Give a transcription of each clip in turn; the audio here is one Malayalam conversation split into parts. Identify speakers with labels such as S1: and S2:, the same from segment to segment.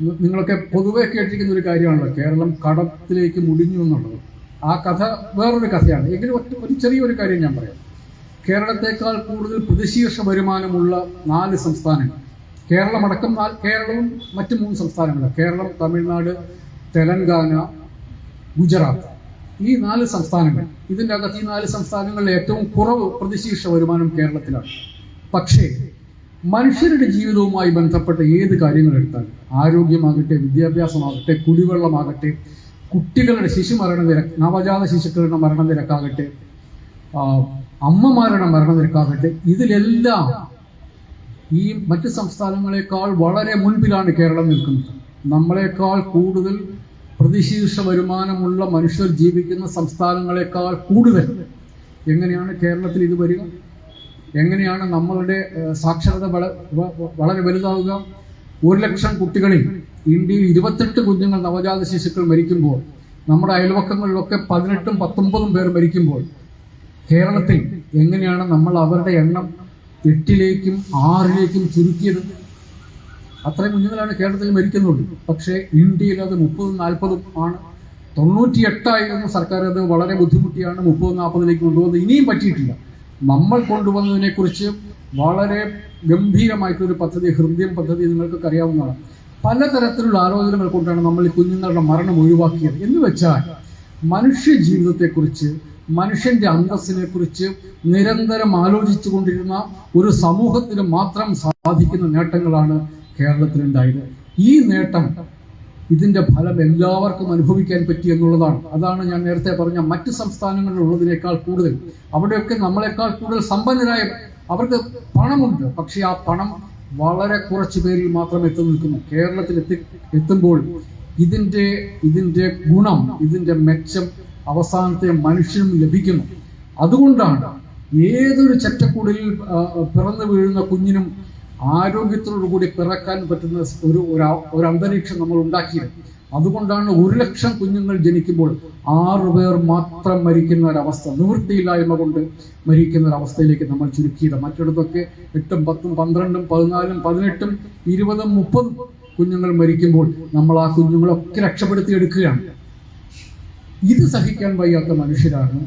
S1: നിങ്ങളൊക്കെ പൊതുവെ കേട്ടിരിക്കുന്ന ഒരു കാര്യമാണല്ലോ. കേരളം കടത്തിലേക്ക് മുടിഞ്ഞു എന്നുള്ളത്. ആ കഥ വേറൊരു കഥയാണ്. എങ്കിലും ഒറ്റ ഒരു ചെറിയൊരു കാര്യം ഞാൻ പറയാം. കേരളത്തെക്കാൾ കൂടുതൽ പ്രതിശീർഷ വരുമാനമുള്ള നാല് സംസ്ഥാനങ്ങൾ. കേരളമടക്കം നാല് കേരളവും മറ്റ് മൂന്ന് സംസ്ഥാനങ്ങളും. കേരളം തമിഴ്നാട് തെലങ്കാന ഗുജറാത്ത്. ഈ നാല് സംസ്ഥാനങ്ങൾ. ഇതിന്റെ അകത്ത് ഈ നാല് സംസ്ഥാനങ്ങളിൽ ഏറ്റവും കുറവ് പ്രതിശീർഷ വരുമാനം കേരളത്തിലാണ്. പക്ഷേ മനുഷ്യരുടെ ജീവിതവുമായി ബന്ധപ്പെട്ട ഏത് കാര്യങ്ങൾ എടുത്താലും ആരോഗ്യമാകട്ടെ വിദ്യാഭ്യാസമാകട്ടെ കുടിവെള്ളമാകട്ടെ കുട്ടികളുടെ ശിശു മരണനിരക്ക് നവജാത ശിശുക്കളുടെ മരണനിരക്കാകട്ടെ അമ്മമാരുടെ മരണനിരക്കാകട്ടെ ഇതിലെല്ലാം ഈ മറ്റ് സംസ്ഥാനങ്ങളെക്കാൾ വളരെ മുൻപിലാണ് കേരളം നിൽക്കുന്നത്. നമ്മളെക്കാൾ കൂടുതൽ പ്രതിശീർഷ വരുമാനമുള്ള മനുഷ്യർ ജീവിക്കുന്ന സംസ്ഥാനങ്ങളെക്കാൾ കൂടുതൽ. എങ്ങനെയാണ് കേരളത്തിൽ ഇത് വരിക? എങ്ങനെയാണ് നമ്മളുടെ സാക്ഷരത വളരെ വലുതാവുക? ഒരു ലക്ഷം കുട്ടികളിൽ ഇന്ത്യയിൽ ഇരുപത്തെട്ട് കുഞ്ഞുങ്ങൾ നവജാത ശിശുക്കൾ മരിക്കുമ്പോൾ നമ്മുടെ അയൽവക്കങ്ങളിലൊക്കെ പതിനെട്ടും പത്തൊമ്പതും പേർ മരിക്കുമ്പോൾ കേരളത്തിൽ എങ്ങനെയാണ് നമ്മൾ അവരുടെ എണ്ണം എട്ടിലേക്കും ആറിലേക്കും ചുരുക്കിയത്? അത്രയും കുഞ്ഞുങ്ങളാണ് കേരളത്തിൽ മരിക്കുന്നുള്ളൂ. പക്ഷേ ഇന്ത്യയിൽ അത് മുപ്പതും നാൽപ്പതും ആണ്. തൊണ്ണൂറ്റി എട്ടായിരുന്നു സർക്കാർ അത് വളരെ ബുദ്ധിമുട്ടിയാണ് മുപ്പത് നാൽപ്പതിലേക്ക് കൊണ്ടുപോകുന്നത് ഇനിയും പറ്റിയിട്ടില്ല. നമ്മൾ കൊണ്ടുവന്നതിനെ കുറിച്ച് വളരെ ഗംഭീരമായിട്ടൊരു പദ്ധതി ഹൃദയം പദ്ധതി നിങ്ങൾക്കൊക്കെ അറിയാവുന്നതാണ്. പലതരത്തിലുള്ള ആലോചനകൾ കൊണ്ടാണ് നമ്മൾ ഈ കുഞ്ഞുങ്ങളുടെ മരണം ഒഴിവാക്കിയത്. എന്ന് വെച്ചാൽ മനുഷ്യ ജീവിതത്തെക്കുറിച്ച് മനുഷ്യന്റെ അന്തസ്സിനെ കുറിച്ച് നിരന്തരം ആലോചിച്ചു കൊണ്ടിരുന്ന ഒരു സമൂഹത്തിന് മാത്രം സാധിക്കുന്ന നേട്ടങ്ങളാണ് കേരളത്തിലുണ്ടായത്. ഈ നേട്ടം ഇതിന്റെ ഫലം എല്ലാവർക്കും അനുഭവിക്കാൻ പറ്റി എന്നുള്ളതാണ്. അതാണ് ഞാൻ നേരത്തെ പറഞ്ഞ മറ്റ് സംസ്ഥാനങ്ങളിലുള്ളതിനേക്കാൾ കൂടുതൽ. അവിടെയൊക്കെ നമ്മളെക്കാൾ കൂടുതൽ സമ്പന്നരായ അവർക്ക് പണമുണ്ട്. പക്ഷെ ആ പണം വളരെ കുറച്ച് പേരിൽ മാത്രം എത്തി നിൽക്കുന്നു. കേരളത്തിൽ എത്തി എത്തുമ്പോൾ ഇതിന്റെ ഇതിന്റെ ഗുണം ഇതിന്റെ മെച്ചം അവസാനത്തെ മനുഷ്യനും ലഭിക്കുന്നു. അതുകൊണ്ടാണ് ഏതൊരു ചറ്റക്കൂടലിൽ പിറന്നു വീഴുന്ന കുഞ്ഞിനും ആരോഗ്യത്തോടുകൂടി പിറക്കാൻ പറ്റുന്ന ഒരു ഒരു അന്തരീക്ഷം നമ്മൾ ഉണ്ടാക്കിയത്. അതുകൊണ്ടാണ് ഒരു ലക്ഷം കുഞ്ഞുങ്ങൾ ജനിക്കുമ്പോൾ ആറു പേർ മാത്രം മരിക്കുന്ന ഒരവസ്ഥ നിവൃത്തിയില്ലായ്മ കൊണ്ട് മരിക്കുന്ന ഒരവസ്ഥയിലേക്ക് നമ്മൾ ചുരുക്കിയത്. മറ്റിടത്തൊക്കെ എട്ടും പത്തും പന്ത്രണ്ടും പതിനാലും പതിനെട്ടും ഇരുപതും മുപ്പതും കുഞ്ഞുങ്ങൾ മരിക്കുമ്പോൾ നമ്മൾ ആ കുഞ്ഞുങ്ങളൊക്കെ രക്ഷപ്പെടുത്തി എടുക്കുകയാണ്. ഇത് സഹിക്കാൻ വയ്യാത്ത മനുഷ്യരാണ്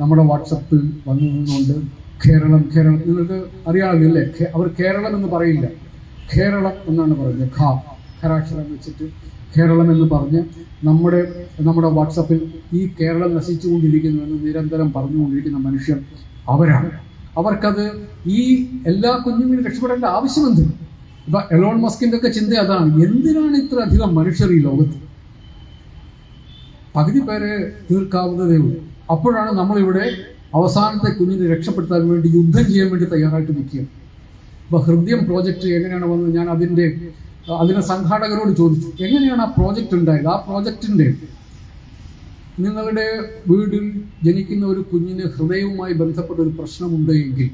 S1: നമ്മുടെ വാട്സപ്പിൽ വന്നു നിന്നുകൊണ്ട് കേരളം കേരളം. നിങ്ങൾക്ക് അറിയാമല്ലോ അല്ലേ? അവർ കേരളം എന്ന് പറയില്ല. കേരളം എന്നാണ് പറയുന്നത്. ഖ. ഖരാക്ഷരം വെച്ചിട്ട് കേരളം എന്ന് പറഞ്ഞ് നമ്മുടെ നമ്മുടെ വാട്സപ്പിൽ ഈ കേരളം നശിച്ചുകൊണ്ടിരിക്കുന്നുവെന്ന് നിരന്തരം പറഞ്ഞുകൊണ്ടിരിക്കുന്ന മനുഷ്യർ അവരാണ്. അവർക്കത് ഈ എല്ലാ കുഞ്ഞുങ്ങളും രക്ഷപ്പെടേണ്ട ആവശ്യമെന്ത് ഇപ്പൊ എലോൺ മസ്കിന്റെ ഒക്കെ ചിന്ത അതാണ്. എന്തിനാണ് ഇത്ര അധികം മനുഷ്യർ ഈ ലോകത്ത്? പകുതി പേരെ തീർക്കാവുന്നതേ ഉള്ളൂ. അപ്പോഴാണ് നമ്മളിവിടെ അവസാനത്തെ കുഞ്ഞിനെ രക്ഷപ്പെടുത്താൻ വേണ്ടി യുദ്ധം ചെയ്യാൻ വേണ്ടി തയ്യാറായിട്ട് നിൽക്കുക അപ്പോൾ ഹൃദയം പ്രോജക്റ്റ് എങ്ങനെയാണ് വന്നത്? ഞാൻ അതിന്റെ അതിനെ സംഘാടകരോട് ചോദിച്ചു. എങ്ങനെയാണ് ആ പ്രോജക്റ്റ് ഉണ്ടായത്? ആ പ്രോജക്റ്റിന്റെ നിങ്ങളുടെ വീടിൽ ജനിക്കുന്ന ഒരു കുഞ്ഞിന് ഹൃദയവുമായി ബന്ധപ്പെട്ട ഒരു പ്രശ്നമുണ്ട് എങ്കിൽ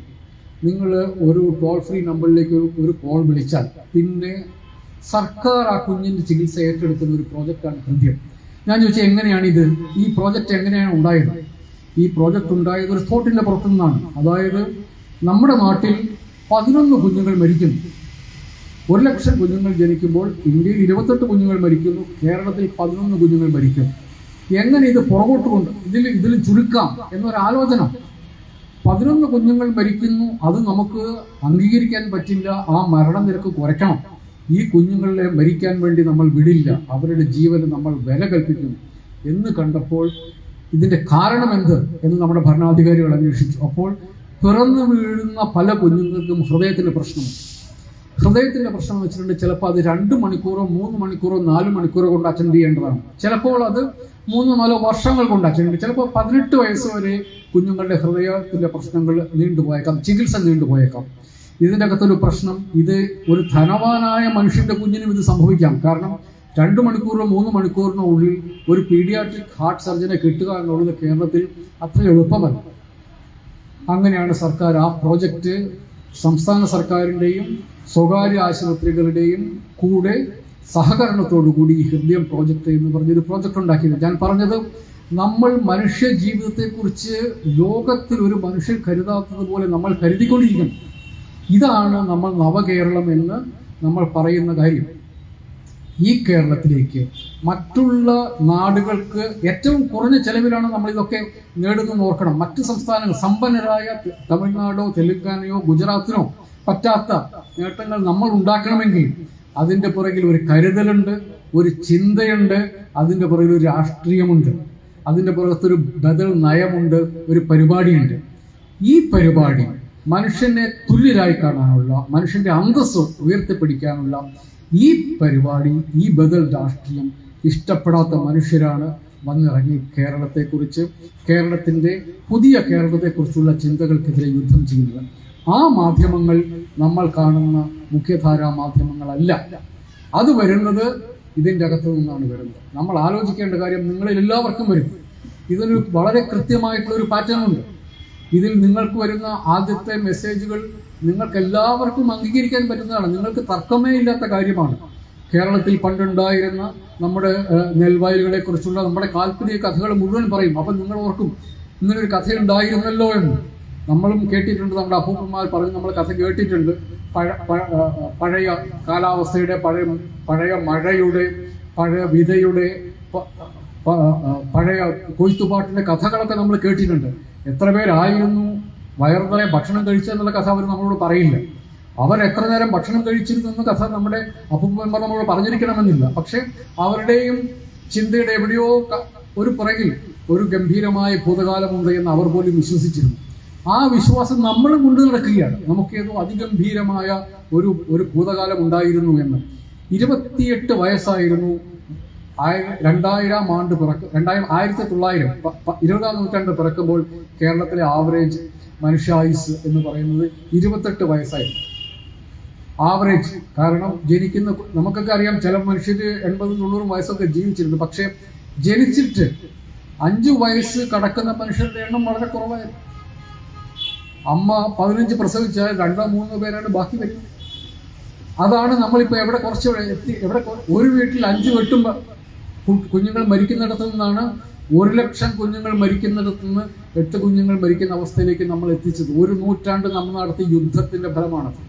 S1: നിങ്ങൾ ഒരു ടോൾ ഫ്രീ നമ്പറിലേക്ക് ഒരു കോൾ വിളിച്ചാൽ പിന്നെ സർക്കാർ ആ കുഞ്ഞിന്റെ ചികിത്സ ഏറ്റെടുക്കുന്ന ഒരു പ്രോജക്റ്റാണ് ഹൃദയം. ഞാൻ ചോദിച്ചാൽ ഇത് ഈ പ്രോജക്റ്റ് എങ്ങനെയാണ് ഉണ്ടായത്? ഈ പ്രോജക്റ്റ് ഉണ്ടായത് ഒരു തോട്ടിന്റെ പുറത്തു നിന്നാണ് അതായത് നമ്മുടെ നാട്ടിൽ പതിനൊന്ന് കുഞ്ഞുങ്ങൾ മരിക്കുന്നു. ഒരു ലക്ഷം കുഞ്ഞുങ്ങൾ ജനിക്കുമ്പോൾ ഇന്ത്യയിൽ ഇരുപത്തെട്ട് കുഞ്ഞുങ്ങൾ മരിക്കുന്നു. കേരളത്തിൽ പതിനൊന്ന് കുഞ്ഞുങ്ങൾ മരിക്കുന്നു. എങ്ങനെ ഇത് പുറകോട്ട് കൊണ്ട് ഇതിൽ ഇതിൽ ചുരുക്കാം എന്നൊരാലോചന. പതിനൊന്ന് കുഞ്ഞുങ്ങൾ മരിക്കുന്നു. അത് നമുക്ക് അംഗീകരിക്കാൻ പറ്റില്ല. ആ മരണനിരക്ക് കുറയ്ക്കണം. ഈ കുഞ്ഞുങ്ങളെ മരിക്കാൻ വേണ്ടി നമ്മൾ വിടില്ല. അവരുടെ ജീവന് നമ്മൾ വില കൽപ്പിക്കുന്നു എന്ന് കണ്ടപ്പോൾ ഇതിന്റെ കാരണം എന്ത് എന്ന് നമ്മുടെ ഭരണാധികാരികൾ അന്വേഷിച്ചു. അപ്പോൾ പിറന്നു വീഴുന്ന പല കുഞ്ഞുങ്ങൾക്കും ഹൃദയത്തിന്റെ പ്രശ്നമുണ്ട് ഹൃദയത്തിന്റെ പ്രശ്നം എന്ന് വെച്ചിട്ടുണ്ടെങ്കിൽ ചിലപ്പോൾ അത് രണ്ട് മണിക്കൂറോ മൂന്ന് മണിക്കൂറോ നാല് മണിക്കൂറോ കൊണ്ട് അറ്റൻഡ് ചെയ്യേണ്ടതാണ്. ചിലപ്പോൾ അത് മൂന്നോ നാലോ വർഷങ്ങൾ കൊണ്ട് അറ്റൻഡ് ചിലപ്പോൾ പതിനെട്ട് വയസ്സ് വരെ കുഞ്ഞുങ്ങളുടെ ഹൃദയത്തിന്റെ പ്രശ്നങ്ങൾ നീണ്ടുപോയേക്കാം ചികിത്സ നീണ്ടുപോയേക്കാം. ഇതിന്റെ അകത്തൊരു പ്രശ്നം ഇത് ഒരു ധനവാനായ മനുഷ്യന്റെ കുഞ്ഞിനും ഇത് സംഭവിക്കാം. കാരണം രണ്ട് മണിക്കൂറിനോ മൂന്ന് മണിക്കൂറിനോ ഉള്ളിൽ ഒരു പീഡിയാട്രിക് ഹാർട്ട് സർജനെ കിട്ടുക എന്നുള്ളത് കേരളത്തിൽ അത്ര എളുപ്പമല്ല. അങ്ങനെയാണ് സർക്കാർ ആ പ്രോജക്റ്റ് സംസ്ഥാന സർക്കാരിന്റെയും സ്വകാര്യ ആശുപത്രികളുടെയും കൂടെ സഹകരണത്തോടു കൂടി ഈ ഹൃദയം പ്രോജക്റ്റ് എന്ന് പറഞ്ഞൊരു പ്രോജക്റ്റ് ഉണ്ടാക്കിയത്. ഞാൻ പറഞ്ഞത് നമ്മൾ മനുഷ്യ ജീവിതത്തെക്കുറിച്ച് ലോകത്തിൽ ഒരു മനുഷ്യൻ കരുതാത്തത് പോലെ നമ്മൾ കരുതിക്കൊണ്ടിരിക്കണം ഇതാണ് നമ്മൾ നവകേരളം എന്ന് നമ്മൾ പറയുന്ന കാര്യം. ഈ കേരളത്തിലേക്ക് മറ്റുള്ള നാടുകൾക്ക് ഏറ്റവും കുറഞ്ഞ ചെലവിലാണ് നമ്മൾ ഇതൊക്കെ നേടുന്നത് ഓർക്കണം. മറ്റ് സംസ്ഥാനങ്ങൾ സമ്പന്നരായ തമിഴ്നാടോ തെലുങ്കാനയോ ഗുജറാത്തിനോ പറ്റാത്ത നേട്ടങ്ങൾ നമ്മൾ ഉണ്ടാക്കണമെങ്കിൽ അതിന്റെ പുറകിൽ ഒരു കരുതലുണ്ട് ഒരു ചിന്തയുണ്ട് അതിന്റെ പുറകിൽ ഒരു രാഷ്ട്രീയമുണ്ട് അതിന്റെ പുറത്തൊരു ബദൽ നയമുണ്ട് ഒരു പരിപാടിയുണ്ട്. ഈ പരിപാടി മനുഷ്യനെ തുല്യരായി കാണാനുള്ള മനുഷ്യന്റെ അന്തസ്സ് ഉയർത്തിപ്പിടിക്കാനുള്ള ഈ പരിപാടി ഈ ബദൽ രാഷ്ട്രീയം ഇഷ്ടപ്പെടാത്ത മനുഷ്യരാണ് വന്നിറങ്ങി കേരളത്തെക്കുറിച്ച് കേരളത്തിന്റെ പുതിയ കേരളത്തെക്കുറിച്ചുള്ള ചിന്തകൾക്കെതിരെ യുദ്ധം ചെയ്യുന്നത്. ആ മാധ്യമങ്ങൾ നമ്മൾ കാണുന്ന മുഖ്യധാരാ മാധ്യമങ്ങളല്ല. അത് വരുന്നത് ഇതിന്റെ അകത്തു നിന്നാണ് വരുന്നത്. നമ്മൾ ആലോചിക്കേണ്ട കാര്യം നിങ്ങളിൽ എല്ലാവർക്കും വരും. ഇതൊരു വളരെ കൃത്യമായിട്ടുള്ള ഒരു പാറ്റേൺ ഉണ്ട് ഇതിൽ നിങ്ങൾക്ക് വരുന്ന ആദ്യത്തെ മെസ്സേജുകൾ നിങ്ങൾക്ക് എല്ലാവർക്കും അംഗീകരിക്കാൻ പറ്റുന്നതാണ്. നിങ്ങൾക്ക് തർക്കമേ ഇല്ലാത്ത കാര്യമാണ്. കേരളത്തിൽ പണ്ടുണ്ടായിരുന്ന നമ്മുടെ നെൽവയലുകളെ കുറിച്ചുള്ള നമ്മുടെ കാൽപ്പനിക കഥകൾ മുഴുവൻ പറയും. അപ്പം നിങ്ങൾ ഓർക്കും ഇങ്ങനൊരു കഥയുണ്ടായിരുന്നല്ലോ എന്ന്. നമ്മളും കേട്ടിട്ടുണ്ട് നമ്മുടെ അപ്പൂപ്പന്മാർ പറഞ്ഞ് നമ്മൾ കഥ കേട്ടിട്ടുണ്ട്. പഴ പഴ- പഴയ കാലാവസ്ഥയുടെ പഴയ പഴയ മഴയുടെ പഴയ വിതയുടെ പഴയ കൊയ്ത്തുപാട്ടിന്റെ കഥകളൊക്കെ നമ്മൾ കേട്ടിട്ടുണ്ട്. എത്ര പേരായിരുന്നു? വയറുനിറയെ ഭക്ഷണം കഴിച്ചെന്നുള്ള കഥ അവർ നമ്മളോട് പറയില്ല. അവർ എത്ര നേരം ഭക്ഷണം കഴിച്ചിരുന്നു എന്ന കഥ നമ്മുടെ അപ്പൂപ്പന്മാർ നമ്മളോട് പറഞ്ഞിരിക്കണമെന്നില്ല. പക്ഷെ അവരുടെയും ചിന്തയുടെ എവിടെയോ ഒരു പുറകിൽ ഒരു ഗംഭീരമായ ഭൂതകാലമുണ്ട് എന്ന് അവർ പോലും വിശ്വസിച്ചിരുന്നു. ആ വിശ്വാസം നമ്മളും കൊണ്ടു നടക്കുകയാണ്. നമുക്കേതോ അതിഗംഭീരമായ ഒരു ഒരു ഭൂതകാലം ഉണ്ടായിരുന്നു എന്ന്. ഇരുപത്തിയെട്ട് വയസ്സായിരുന്നു രണ്ടായിരം ആണ്ട് പിറക്ക രണ്ടായിരം ആയിരത്തി തൊള്ളായിരം ഇരുപതാം നൂറ്റാണ്ട് പിറക്കുമ്പോൾ കേരളത്തിലെ ആവറേജ് മനുഷ്യായുസ് എന്ന് പറയുന്നത് ഇരുപത്തെട്ട് വയസ്സായിരുന്നു. ആവറേജ് കാരണം ജനിക്കുന്ന നമുക്കൊക്കെ അറിയാം ചില മനുഷ്യർ എൺപതും തൊണ്ണൂറും വയസ്സൊക്കെ ജീവിച്ചിരുന്നു പക്ഷേ ജനിച്ചിട്ട് അഞ്ചു വയസ്സ് കടക്കുന്ന മനുഷ്യരുടെ എണ്ണം വളരെ കുറവായിരുന്നു. അമ്മ പതിനഞ്ച് പ്രസവിച്ചാൽ രണ്ടോ മൂന്നോ പേരാണ് ബാക്കി വരുന്നത്. അതാണ് നമ്മളിപ്പോൾ എവിടെ കുറച്ച് എത്തി എവിടെ ഒരു വീട്ടിൽ അഞ്ച് വെട്ടും ബ- കു- കുഞ്ഞുങ്ങൾ മരിക്കുന്നിടത്തു നിന്നാണ് ഒരു ലക്ഷം കുഞ്ഞുങ്ങൾ മരിക്കുന്നിടത്തു നിന്ന് എട്ട് കുഞ്ഞുങ്ങൾ മരിക്കുന്ന അവസ്ഥയിലേക്ക് നമ്മൾ എത്തിച്ചത്. ഒരു നൂറ്റാണ്ട് നമ്മൾ നടത്തിയ യുദ്ധത്തിന്റെ ഫലമാണത്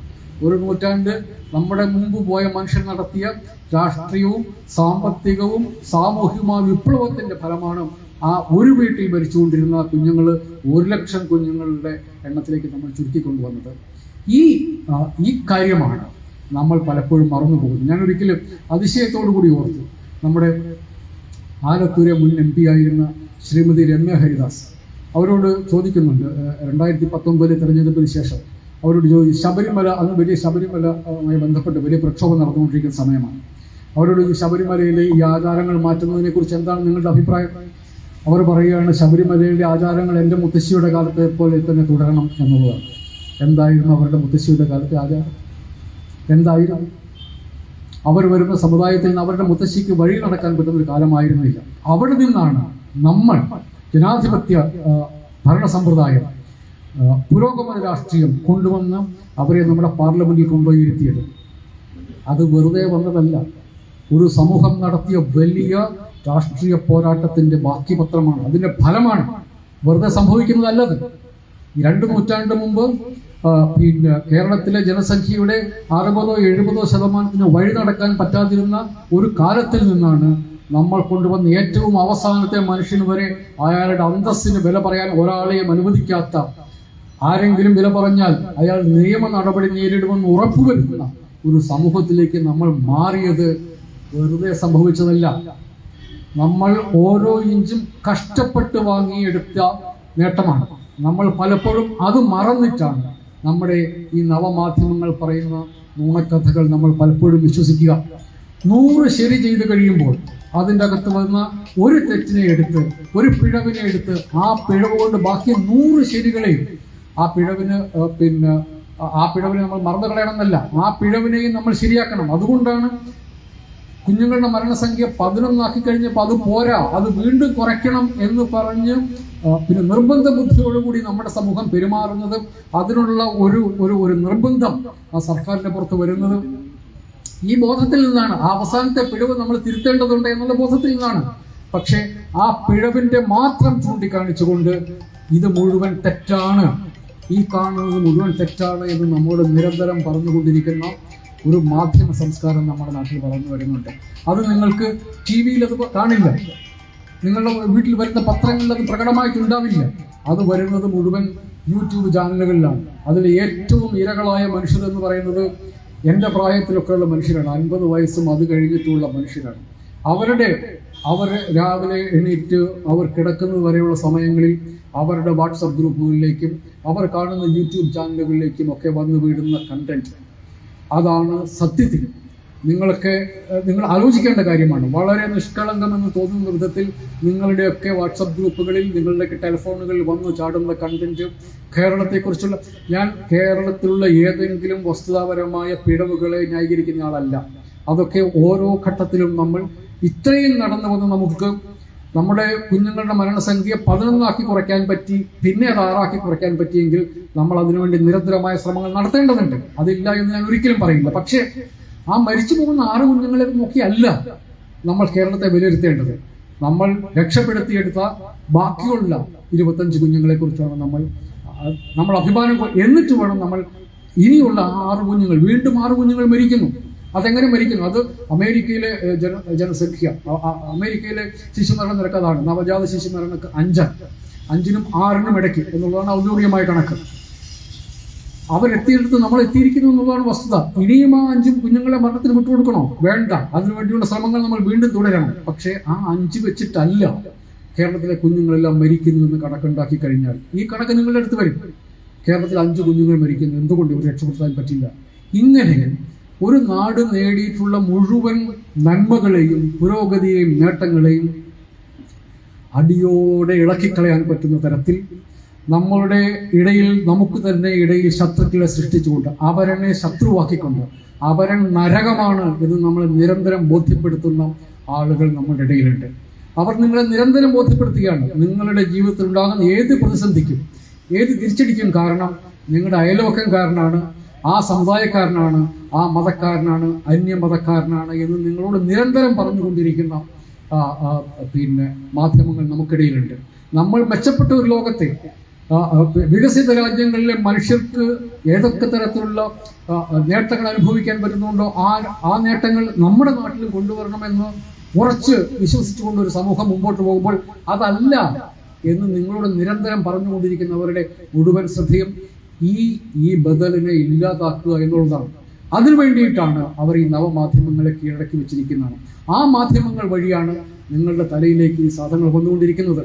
S1: ഒരു നൂറ്റാണ്ട് നമ്മുടെ മുമ്പ് പോയ മനുഷ്യർ നടത്തിയ രാഷ്ട്രീയവും സാമ്പത്തികവും സാമൂഹികമായ വിപ്ലവത്തിന്റെ ഫലമാണ് ആ ഒരു വീട്ടിൽ മരിച്ചുകൊണ്ടിരുന്ന കുഞ്ഞുങ്ങൾ ഒരു ലക്ഷം കുഞ്ഞുങ്ങളുടെ എണ്ണത്തിലേക്ക് നമ്മൾ ചുരുക്കിക്കൊണ്ടുവന്നത്. ഈ ഈ കാര്യമാണ് നമ്മൾ പലപ്പോഴും മറന്നു പോകുന്നത് ഞാൻ ഒരിക്കലും അതിശയത്തോടു കൂടി ഓർത്തു നമ്മുടെ ആലത്തൂരെ മുൻ എം പി ആയിരുന്ന ശ്രീമതി രമ്യ ഹരിദാസ്. അവരോട് ചോദിക്കുന്നുണ്ട് രണ്ടായിരത്തി പത്തൊമ്പതിലെ തെരഞ്ഞെടുപ്പിന് ശേഷം അവരോട് ചോദിച്ചു ശബരിമല അന്ന് വലിയ ശബരിമലയുമായി ബന്ധപ്പെട്ട് വലിയ പ്രക്ഷോഭം നടന്നുകൊണ്ടിരിക്കുന്ന സമയമാണ്. അവരോട് ഈ ശബരിമലയിലെ ഈ ആചാരങ്ങൾ മാറ്റുന്നതിനെക്കുറിച്ച് എന്താണ് നിങ്ങളുടെ അഭിപ്രായം? അവർ പറയുകയാണ് ശബരിമലയിലെ ആചാരങ്ങൾ എന്റെ മുത്തശ്ശിയുടെ കാലത്തെ പോലെ തന്നെ തുടരണം എന്നുള്ളതാണ്. എന്തായിരുന്നു അവരുടെ മുത്തശ്ശിയുടെ കാലത്തെ ആചാരം? എന്തായിരുന്നു? അവർ വരുന്ന സമുദായത്തിൽ നിന്ന് അവരുടെ മുത്തശ്ശിക്ക് വഴി നടക്കാൻ പറ്റുന്ന ഒരു കാലമായിരുന്നില്ല. അവിടെ നിന്നാണ് നമ്മൾ ജനാധിപത്യ ഭരണ സമ്പ്രദായം പുരോഗമന രാഷ്ട്രീയം കൊണ്ടുവന്ന് അവരെ നമ്മുടെ പാർലമെന്റിൽ കൊണ്ടുപോയി ഇരുത്തിയത് അത് വെറുതെ വന്നതല്ല. ഒരു സമൂഹം നടത്തിയ വലിയ രാഷ്ട്രീയ പോരാട്ടത്തിന്റെ ബാക്കി പത്രമാണ് അതിന്റെ ഫലമാണ് വെറുതെ സംഭവിക്കുന്നതല്ലത്. രണ്ട് നൂറ്റാണ്ട് മുമ്പ് പിന്നെ കേരളത്തിലെ ജനസംഖ്യയുടെ അറുപതോ എഴുപതോ ശതമാനത്തിന് വഴി നടക്കാൻ പറ്റാതിരുന്ന ഒരു കാലത്തിൽ നിന്നാണ് നമ്മൾ കൊണ്ടുവന്ന ഏറ്റവും അവസാനത്തെ മനുഷ്യന് വരെ അയാളുടെ അന്തസ്സിന് വില പറയാൻ ഒരാളെയും അനുവദിക്കാത്ത ആരെങ്കിലും വില പറഞ്ഞാൽ അയാൾ നിയമ നടപടി നേരിടുമെന്ന് ഉറപ്പുവരുത്തുന്ന ഒരു സമൂഹത്തിലേക്ക് നമ്മൾ മാറിയത് വെറുതെ സംഭവിച്ചതല്ല. നമ്മൾ ഓരോ ഇഞ്ചും കഷ്ടപ്പെട്ട് വാങ്ങിയെടുത്ത നേട്ടമാണ്. നമ്മൾ പലപ്പോഴും അത് മറന്നിട്ടാണ് നമ്മുടെ ഈ നവമാധ്യമങ്ങൾ പറയുന്ന നുണക്കഥകൾ നമ്മൾ പലപ്പോഴും വിശ്വസിക്കുക. നൂറ് ശരി ചെയ്ത് കഴിയുമ്പോൾ അതിന്റെ അകത്ത് വന്ന ഒരു തെറ്റിനെ എടുത്ത് ഒരു പിഴവിനെ എടുത്ത് ആ പിഴവ് കൊണ്ട് ബാക്കി നൂറ് ശരികളെയും ആ പിഴവിന് പിന്നെ ആ- പിഴവിനെ നമ്മൾ മറന്നു കളയണമെന്നല്ല ആ പിഴവിനെയും നമ്മൾ ശരിയാക്കണം. അതുകൊണ്ടാണ് കുഞ്ഞുങ്ങളുടെ മരണസംഖ്യ പതിനൊന്നാക്കി കഴിഞ്ഞപ്പോൾ അത് പോരാ അത് വീണ്ടും കുറയ്ക്കണം എന്ന് പറഞ്ഞ് പിന്നെ നിർബന്ധ ബുദ്ധിയോടുകൂടി നമ്മുടെ സമൂഹം പെരുമാറുന്നത് അതിനുള്ള ഒരു ഒരു ഒരു നിർബന്ധം ആ സർക്കാരിന്റെ പുറത്ത് വരുന്നത്. ഈ ബോധത്തിൽ നിന്നാണ് അവസാനത്തെ പിഴവ് നമ്മൾ തിരുത്തേണ്ടതുണ്ട് എന്നുള്ള ബോധത്തിൽ നിന്നാണ്. പക്ഷേ ആ പിഴവിന്റെ മാത്രം ചൂണ്ടിക്കാണിച്ചുകൊണ്ട് ഇത് മുഴുവൻ തെറ്റാണ്. ഈ കാണുന്നത് മുഴുവൻ തെറ്റാണ് എന്ന് നമ്മോട് നിരന്തരം പറഞ്ഞുകൊണ്ടിരിക്കുന്ന ഒരു മാധ്യമ സംസ്കാരം നമ്മുടെ നാട്ടിൽ വളർന്നു വരുന്നുണ്ട്. അത് നിങ്ങൾക്ക് ടി വിയിൽ അത് കാണില്ല. നിങ്ങളുടെ വീട്ടിൽ വരുന്ന പത്രങ്ങളിൽ അത് പ്രകടമായിട്ടുണ്ടാവില്ല അത് വരുന്നത് മുഴുവൻ യൂട്യൂബ് ചാനലുകളിലാണ്. അതിൽ ഏറ്റവും ഇരകളായ മനുഷ്യരെന്ന് പറയുന്നത് എന്റെ പ്രായത്തിലൊക്കെയുള്ള മനുഷ്യരാണ്. അൻപത് വയസ്സും അത് കഴിഞ്ഞിട്ടുള്ള മനുഷ്യരാണ്. അവരുടെ അവർ രാവിലെ എണീറ്റ് അവർ കിടക്കുന്നത് വരെയുള്ള സമയങ്ങളിൽ അവരുടെ വാട്സപ്പ് ഗ്രൂപ്പുകളിലേക്കും അവർ കാണുന്ന യൂട്യൂബ് ചാനലുകളിലേക്കും ഒക്കെ വന്നു വീടുന്ന കണ്ടന്റ് അതാണ് സത്യത്തിൽ. നിങ്ങളൊക്കെ നിങ്ങൾ ആലോചിക്കേണ്ട കാര്യമാണ്. വളരെ നിഷ്കളങ്കമെന്ന് തോന്നുന്ന വിധത്തിൽ നിങ്ങളുടെയൊക്കെ വാട്സപ്പ് ഗ്രൂപ്പുകളിൽ നിങ്ങളുടെയൊക്കെ ടെലിഫോണുകളിൽ വന്നു ചാടുന്ന കണ്ടന്റ് കേരളത്തെക്കുറിച്ചുള്ള ഞാൻ കേരളത്തിലുള്ള ഏതെങ്കിലും വസ്തുതാപരമായ പിഴവുകളെ ന്യായീകരിക്കുന്ന ആളല്ല. അതൊക്കെ ഓരോ ഘട്ടത്തിലും നമ്മൾ ഇത്രയും നടന്നു വന്ന് നമുക്ക് നമ്മുടെ കുഞ്ഞുങ്ങളുടെ മരണസംഖ്യ പതിനൊന്നാക്കി കുറയ്ക്കാൻ പറ്റി പിന്നെ അത് ആറാക്കി കുറയ്ക്കാൻ പറ്റിയെങ്കിൽ നമ്മൾ അതിനുവേണ്ടി നിരന്തരമായ ശ്രമങ്ങൾ നടത്തേണ്ടതുണ്ട്. അതില്ല എന്ന് ഞാൻ ഒരിക്കലും പറയില്ല പക്ഷേ ആ മരിച്ചു പോകുന്ന ആറ് കുഞ്ഞുങ്ങളെ നോക്കിയല്ല നമ്മൾ കേരളത്തെ വിലയിരുത്തേണ്ടത്. നമ്മൾ രക്ഷപ്പെടുത്തിയെടുത്ത ബാക്കിയുള്ള ഇരുപത്തഞ്ച് കുഞ്ഞുങ്ങളെ കുറിച്ചാണ് നമ്മൾ നമ്മൾ അഭിമാനം എന്നിട്ട് വേണം നമ്മൾ ഇനിയുള്ള ആറ് കുഞ്ഞുങ്ങൾ വീണ്ടും ആറ് കുഞ്ഞുങ്ങൾ മരിക്കുന്നു. അതെങ്ങനെ മരിക്കുന്നു? അത് അമേരിക്കയിലെ ജന ജനസംഖ്യ അമേരിക്കയിലെ ശിശു ശിശുമരണ നിരക്ക് അതാണ് നവജാത ശിശുമരണക്ക് അഞ്ചാണ്. അഞ്ചിനും ആറിനും ഇടയ്ക്ക് എന്നുള്ളതാണ് ഔദ്യോഗികമായ കണക്ക്. അവരെത്തിയിടത്ത് നമ്മൾ എത്തിയിരിക്കുന്നു എന്നുള്ളതാണ് വസ്തുത. ഇനിയും ആ അഞ്ചും കുഞ്ഞുങ്ങളെ മരണത്തിന് വിട്ടുകൊടുക്കണോ? വേണ്ട. അതിനുവേണ്ടിയുള്ള ശ്രമങ്ങൾ നമ്മൾ വീണ്ടും തുടരണം. പക്ഷേ ആ അഞ്ച് വെച്ചിട്ടല്ല കേരളത്തിലെ കുഞ്ഞുങ്ങളെല്ലാം മരിക്കുന്നു എന്ന് കണക്കുണ്ടാക്കി കഴിഞ്ഞാൽ. ഈ കണക്ക് നിങ്ങളുടെ അടുത്ത് വരും. കേരളത്തിൽ അഞ്ച് കുഞ്ഞുങ്ങൾ മരിക്കുന്നു. എന്തുകൊണ്ട് ഇവർ രക്ഷപ്പെടുത്താൻ പറ്റില്ല? ഇങ്ങനെ ഒരു നാട് നേടിയിട്ടുള്ള മുഴുവൻ നന്മകളെയും പുരോഗതിയെയും നേട്ടങ്ങളെയും അടിയോടെ ഇളക്കിക്കളയാൻ പറ്റുന്ന തരത്തിൽ നമ്മളുടെ ഇടയിൽ നമുക്ക് തന്നെ ഇടയിൽ ശത്രുക്കളെ സൃഷ്ടിച്ചുകൊണ്ട് അവരനെ ശത്രുവാക്കിക്കൊണ്ട് അവരൻ നരകമാണ് എന്ന് നമ്മൾ നിരന്തരം ബോധ്യപ്പെടുത്തുന്ന ആളുകൾ നമ്മുടെ ഇടയിലുണ്ട്. അവർ നിങ്ങളെ നിരന്തരം ബോധ്യപ്പെടുത്തുകയാണ്. നിങ്ങളുടെ ജീവിതത്തിൽ ഉണ്ടാകുന്ന ഏത് പ്രതിസന്ധിക്കും ഏത് തിരിച്ചടിക്കും കാരണം നിങ്ങളുടെ അയൽവക്കംകാരനാണ് ആ സമുദായക്കാരനാണ് ആ മതക്കാരനാണ് അന്യമതക്കാരനാണ് എന്ന് നിങ്ങളോട് നിരന്തരം പറഞ്ഞുകൊണ്ടിരിക്കുന്ന പിന്നെ മാധ്യമങ്ങൾ നമുക്കിടയിലുണ്ട്. നമ്മൾ മെച്ചപ്പെട്ട ഒരു ലോകത്തെ വികസിത രാജ്യങ്ങളിലെ മനുഷ്യർക്ക് ഏതൊക്കെ തരത്തിലുള്ള നേട്ടങ്ങൾ അനുഭവിക്കാൻ പറ്റുന്നുണ്ടോ ആ ആ നേട്ടങ്ങൾ നമ്മുടെ നാട്ടിലും കൊണ്ടുവരണമെന്ന് ഉറച്ച് വിശ്വസിച്ചുകൊണ്ട് ഒരു സമൂഹം മുമ്പോട്ട് പോകുമ്പോൾ അതല്ല എന്ന് നിങ്ങളോട് നിരന്തരം പറഞ്ഞുകൊണ്ടിരിക്കുന്നവരുടെ മുഴുവൻ ശ്രദ്ധയും ഈ ഈ ബദലിനെ ഇല്ലാതാക്കുക എന്നുള്ളതാണ്. അതിനു വേണ്ടിയിട്ടാണ് അവർ ഈ നവമാധ്യമങ്ങളെ കീഴടക്കി വെച്ചിരിക്കുന്നതാണ് ആ മാധ്യമങ്ങൾ വഴിയാണ് നിങ്ങളുടെ തലയിലേക്ക് ഈ സാധനങ്ങൾ വന്നുകൊണ്ടിരിക്കുന്നത്.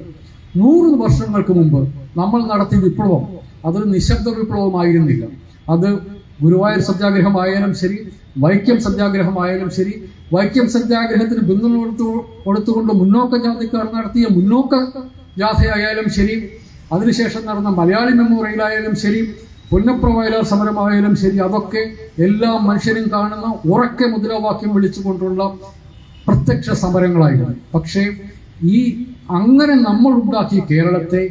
S1: നൂറ് വർഷങ്ങൾക്ക് മുമ്പ് നമ്മൾ നടത്തിയ വിപ്ലവം. അതൊരു നിശബ്ദ വിപ്ലവമായിരുന്നില്ല. അത് ഗുരുവായൂർ സത്യാഗ്രഹമായാലും ശരി വൈക്കം സത്യാഗ്രഹമായാലും ശരി വൈക്കം സത്യാഗ്രഹത്തിന് പിന്തുണ കൊടുത്തു കൊടുത്തുകൊണ്ട് മുന്നോക്ക ജാതിക്കാർ നടത്തിയ മുന്നോക്ക ജാഥയായാലും ശരി അതിനുശേഷം നടന്ന മലയാളി മെമ്മോറിയലായാലും ശരി പുന്നപ്ര വയലാർ സമരമായാലും ശരി അതൊക്കെ എല്ലാ മനുഷ്യരും കാണുന്ന ഉറക്കെ മുദ്രാവാക്യം വിളിച്ചുകൊണ്ടുള്ള പ്രത്യക്ഷ സമരങ്ങളായിരുന്നു. പക്ഷേ ഈ അങ്ങനെ നമ്മൾ ഉണ്ടാക്കിയ കേരളത്തെ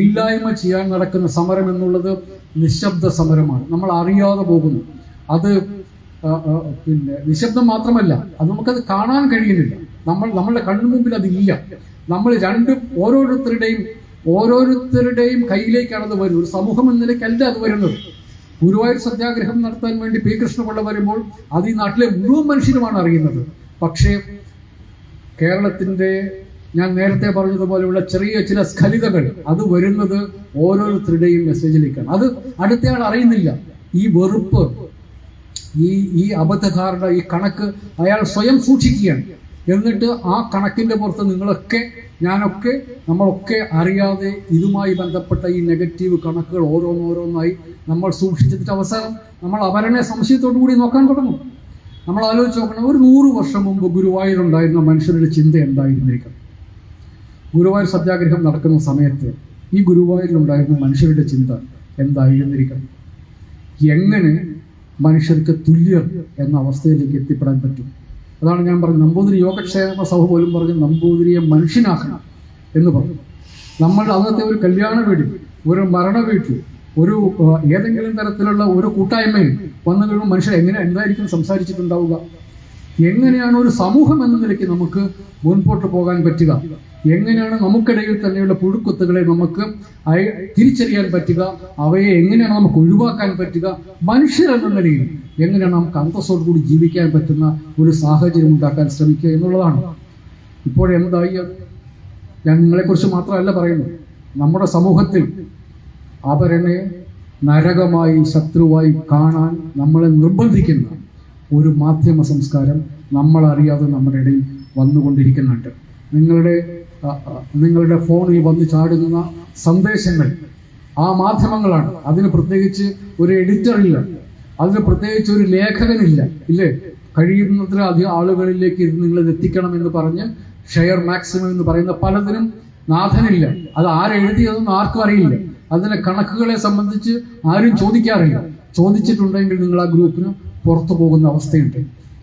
S1: ഇല്ലായ്മ ചെയ്യാൻ നടക്കുന്ന സമരം എന്നുള്ളത് നിശബ്ദ സമരമാണ്. നമ്മൾ അറിയാതെ പോകുന്നു. അത് പിന്നെ നിശബ്ദം മാത്രമല്ല അത് നമുക്കത് കാണാൻ കഴിയുന്നില്ല. നമ്മൾ നമ്മളുടെ കണ്ണുമുമ്പിൽ അതില്ല. നമ്മൾ രണ്ടും ഓരോരുത്തരുടെയും ഓരോരുത്തരുടെയും കയ്യിലേക്കാണ് അത് വരുന്നത്. ഒരു സമൂഹം എന്ന നിലയ്ക്കല്ല അത് വരുന്നത്. ഗുരുവായൂർ സത്യാഗ്രഹം നടത്താൻ വേണ്ടി പി. കൃഷ്ണപിള്ള വരുമ്പോൾ അത് ഈ നാട്ടിലെ മുഴുവൻ മനുഷ്യരുമാണ് അറിയുന്നത്. പക്ഷേ കേരളത്തിന്റെ ഞാൻ നേരത്തെ പറഞ്ഞതുപോലെയുള്ള ചെറിയ ചില സ്ഖലിതകൾ അത് വരുന്നത് ഓരോരുത്തരുടെയും മെസ്സേജിലേക്കാണ് അത് അടുത്തയാൾ അറിയുന്നില്ല. ഈ വെറുപ്പ് ഈ ഈ അബദ്ധകാരുടെ ഈ കണക്ക് അയാൾ സ്വയം സൂക്ഷിക്കുകയാണ്. എന്നിട്ട് ആ കണക്കിന്റെ പുറത്ത് നിങ്ങളൊക്കെ ഞാനൊക്കെ നമ്മളൊക്കെ അറിയാതെ ഇതുമായി ബന്ധപ്പെട്ട ഈ നെഗറ്റീവ് കണക്കുകൾ ഓരോന്നോരോന്നായി നമ്മൾ സൂക്ഷിച്ചിട്ട് അവസാനം നമ്മൾ അവരനെ സംശയത്തോടു കൂടി നോക്കാൻ തുടങ്ങും. നമ്മൾ ആലോചിച്ച് നോക്കണം ഒരു നൂറ് വർഷം മുമ്പ് ഗുരുവായൂരുണ്ടായിരുന്ന മനുഷ്യരുടെ ചിന്ത എന്തായിരുന്നിരിക്കണം ഗുരുവായൂർ സത്യാഗ്രഹം നടക്കുന്ന സമയത്ത് ഈ ഗുരുവായൂരിലുണ്ടായിരുന്ന മനുഷ്യരുടെ ചിന്ത എന്തായിരുന്നിരിക്കണം എങ്ങനെ മനുഷ്യർക്ക് തുല്യർ എന്ന അവസ്ഥയിലേക്ക് എത്തിപ്പെടാൻ പറ്റും? അതാണ് ഞാൻ പറഞ്ഞത്. നമ്പൂതിരി യോഗക്ഷേമ സഭ പോലും പറഞ്ഞു നമ്പൂതിരിയെ മനുഷ്യനാക്കണം എന്ന് പറഞ്ഞു. നമ്മൾ അന്നത്തെ ഒരു കല്യാണ വീട്ടിൽ ഒരു മരണ വീട്ടിൽ ഒരു ഏതെങ്കിലും തരത്തിലുള്ള ഒരു കൂട്ടായ്മയിൽ വന്നു കഴിയുമ്പോൾ മനുഷ്യർ എങ്ങനെ എന്തായിരിക്കും സംസാരിച്ചിട്ടുണ്ടാവുക? എങ്ങനെയാണ് ഒരു സമൂഹം എന്ന നിലയ്ക്ക് നമുക്ക് മുൻപോട്ട് പോകാൻ പറ്റുക? എങ്ങനെയാണ് നമുക്കിടയിൽ തന്നെയുള്ള പുഴുക്കുത്തുകളെ നമുക്ക് തിരിച്ചറിയാൻ പറ്റുക? അവയെ എങ്ങനെയാണ് നമുക്ക് ഒഴിവാക്കാൻ പറ്റുക? മനുഷ്യരെന്ന നിലയിൽ എങ്ങനെയാണ് നമുക്ക് അന്തസ്സോടു കൂടി ജീവിക്കാൻ പറ്റുന്ന ഒരു സാഹചര്യം ഉണ്ടാക്കാൻ ശ്രമിക്കുക എന്നുള്ളതാണ്. ഇപ്പോഴെന്തായി? ഞാൻ നിങ്ങളെക്കുറിച്ച് മാത്രമല്ല പറയുന്നത്. നമ്മുടെ സമൂഹത്തിൽ അവരനെ നരകമായി ശത്രുവായി കാണാൻ നമ്മളെ നിർബന്ധിക്കുന്ന ഒരു മാധ്യമ സംസ്കാരം നമ്മളറിയാതെ നമ്മുടെ ഇടയിൽ വന്നുകൊണ്ടിരിക്കുന്നുണ്ട്. നിങ്ങളുടെ നിങ്ങളുടെ ഫോണിൽ വന്ന് ചാടുന്ന സന്ദേശങ്ങൾ ആ മാധ്യമങ്ങളാണ്. അതിന് പ്രത്യേകിച്ച് ഒരു എഡിറ്റർ ഇല്ല. അതിന് പ്രത്യേകിച്ച് ഒരു ലേഖകനില്ല. ഇല്ലേ? കഴിയുന്നത്ര അധികം ആളുകളിലേക്ക് ഇത് നിങ്ങൾ എത്തിക്കണം എന്ന് പറഞ്ഞ് ഷെയർ മാക്സിമം എന്ന് പറയുന്ന പലതിനും നാഥനില്ല. അത് ആരെഴുതിയതെന്ന് ആർക്കും അറിയില്ല. അതിന്റെ കണക്കുകളെ സംബന്ധിച്ച് ആരും ചോദിക്കാറില്ല. ചോദിച്ചിട്ടുണ്ടെങ്കിൽ നിങ്ങൾ ആ ഗ്രൂപ്പിന് പുറത്തു പോകുന്ന അവസ്ഥയുണ്ട്.